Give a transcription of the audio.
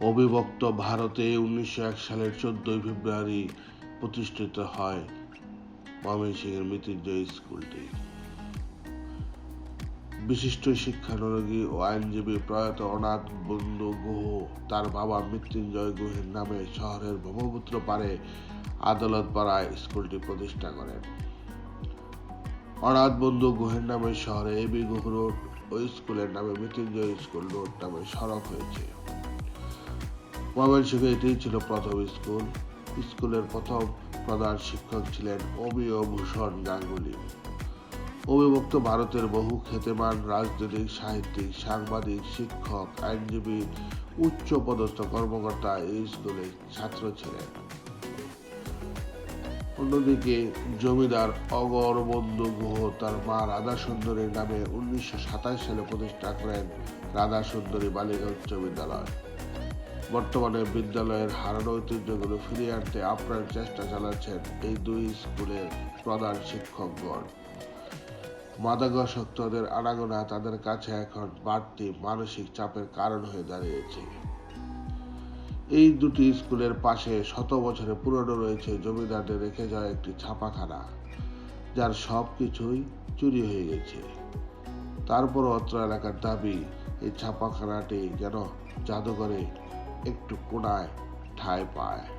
অবিভক্ত ভারতে উনিশশো এক সালের চোদ্দই ফেব্রুয়ারি প্রতিষ্ঠিত হয় ময়মনসিংহের মৃত্যুঞ্জয় স্কুলটি। বিশিষ্ট শিক্ষানুরাগী ও আইনজীবী প্রয়াত অনাথ বন্ধু গুহ তার বাবা মৃত্যুঞ্জয় গুহের নামে শহরের ব্রহ্মপুত্র পারে আদালত পাড়ায় স্কুলটি প্রতিষ্ঠা করেন। অনাথ বন্ধু গুহের নামে শহরে এবি গুহ রোড ওই স্কুলের নামে মৃত্যুঞ্জয় স্কুল রোড নামে সড়ক হয়েছে। ময়মনসিংহে এটিই ছিল প্রথম স্কুল। স্কুলের প্রথম প্রধান শিক্ষক ছিলেন অমিয় ভূষণ গাঙ্গুলি। অবিভক্ত ভারতের বহু খ্যাতিমান রাজনৈতিক, সাহিত্যিক, সাংবাদিক, শিক্ষক, আইনজীবী, উচ্চ পদস্থ কর্মকর্তা এই স্কুলে ছাত্র ছিলেন। অন্যদিকে জমিদার অগর বন্ধু গুহ তার মা রাধা সুন্দরীর নামে উনিশশো সাতাশ সালে প্রতিষ্ঠা করেন রাধা সুন্দরী বালিকা উচ্চ বিদ্যালয়। বর্তমানে বিদ্যালয়ের হারানো ঐতিহ্যগুলো ফিরিয়ে আনতে আপ্রাণ চেষ্টা চালাচ্ছেন এই দুই স্কুলের প্রধান শিক্ষকগণ। মাদকাসক্তদের আনাগোনা তাদের কাছে এখন বাড়তি মানসিক চাপের কারণ হয়ে দাঁড়িয়েছে। এই দুটি স্কুলের পাশে শত বছরের পুরনো রয়েছে জমিদারদের রেখে যাওয়া একটি ছাপাখানা, যার সব কিছুই চুরি হয়ে গেছে। তারপর অত্র এলাকার দাবি, এই ছাপাখানাটি যেন জাদুঘরে একটু কোনায় ঠাঁই পায়।